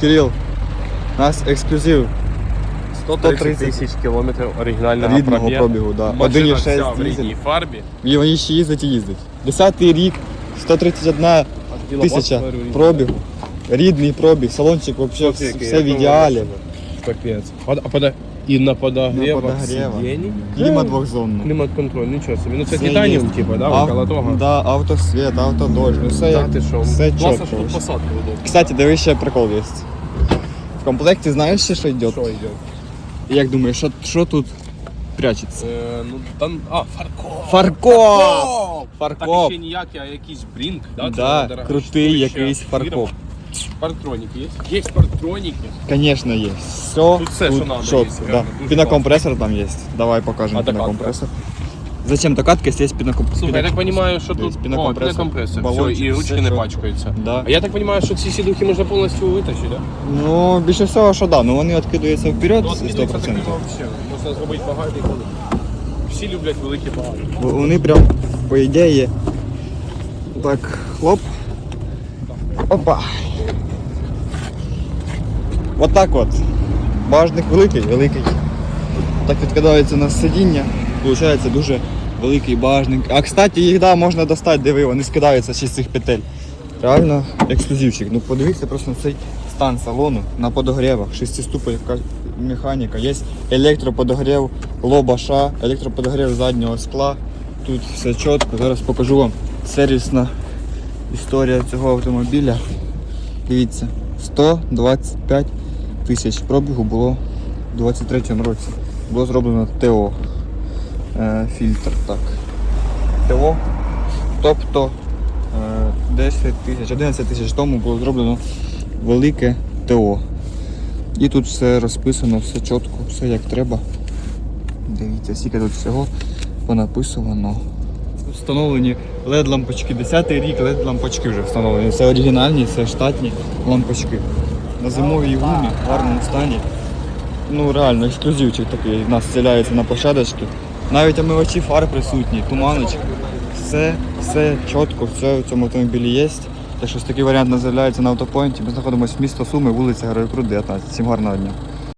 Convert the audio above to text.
Кирил, у нас ексклюзив 130 тисяч кілометрів оригінального рідного пробігу. пробігу. Да. Машина вся 1,6 в дизель. рідній фарбі. І вони ще їздять і їздять. Десятий рік, 131 тисяча пробігу. Рідний пробіг, салончик взагалі все в ідеалі. Капець. А. І на подогрівах подогрівах. сидінь. Клімат двохзонний. Клімат-контроль, нічого собі. Ну це Все титаніум, є. типу, да, Ав- около того. Да, автосвіт, автодощ, ну все Да, як, ти що? все Класно, що тут посадка удобна. Кстати, дивись, ще прикол є. В комплекті знаєш ще, що йде? Що йде? Як думаєш, що, що тут прячеться? Е, ну, там... А, фаркоп! Фаркоп! Фаркоп! Так ще ніякий, а якийсь брінк, да? Да, крутий якийсь фаркоп. Парктроніки є? Є парктроніки. Конечно, є. Все, Тут все, що надо чітко, є, да. реально, дуже Пінокомпресор там є. Давай покажемо А докатка? пінокомпресор. Зачем докатка, якщо є пінокомпресор? Слухай, я так розумію, що Дивись, тут пінокомпресор, О, пінокомпресор. балончик, Все, і ручки все не чітко. пачкаються. Да. А я так розумію, що ці сідухи можна повністю витащити, да? Ну, більше всього, що да, ну вони відкидаються вперед Ну, от мені здається, 100%. такий вообще. Можна зробити багатий коли. Всі люблять великі багаті. Бо Вони прям, по ідеї, так, хлоп. Опа. Вот так от. Бажник великий, великий. Так відкидається на сидіння. Получається дуже великий бажник. А кстати, їх да, можна достати, диви, вони скидаються з цих петель. Реально ексклюзивчик. Ну подивіться просто на цей стан салону на подогрівах. Шестиступенька механіка. Є електроподогрів лобаша, електроподогрів заднього скла. Тут все чітко. Зараз покажу вам сервісна історія цього автомобіля. Дивіться, 125 тисяч пробігу було у 23-му році. Було зроблено ТО. Е, фільтр. так. ТО. Тобто е, 10 тисяч, 11 тисяч тому було зроблено велике ТО. І тут все розписано, все чітко, все як треба. Дивіться, скільки тут всього понаписано. Встановлені LED-лампочки, 10-й рік LED-лампочки вже встановлені. Це оригінальні, це штатні лампочки. На зимовій гумі, в гарному стані. Ну реально, ексклюзивчик такий нас з'являється на площадочки. Навіть омивачі фар присутні, туманочки. Все, все чітко, все в цьому автомобілі є. Так що такий варіант не з'являється на автопоінті. Ми знаходимося в місто Суми, вулиця Героїв Крут, 19. Всім гарного дня.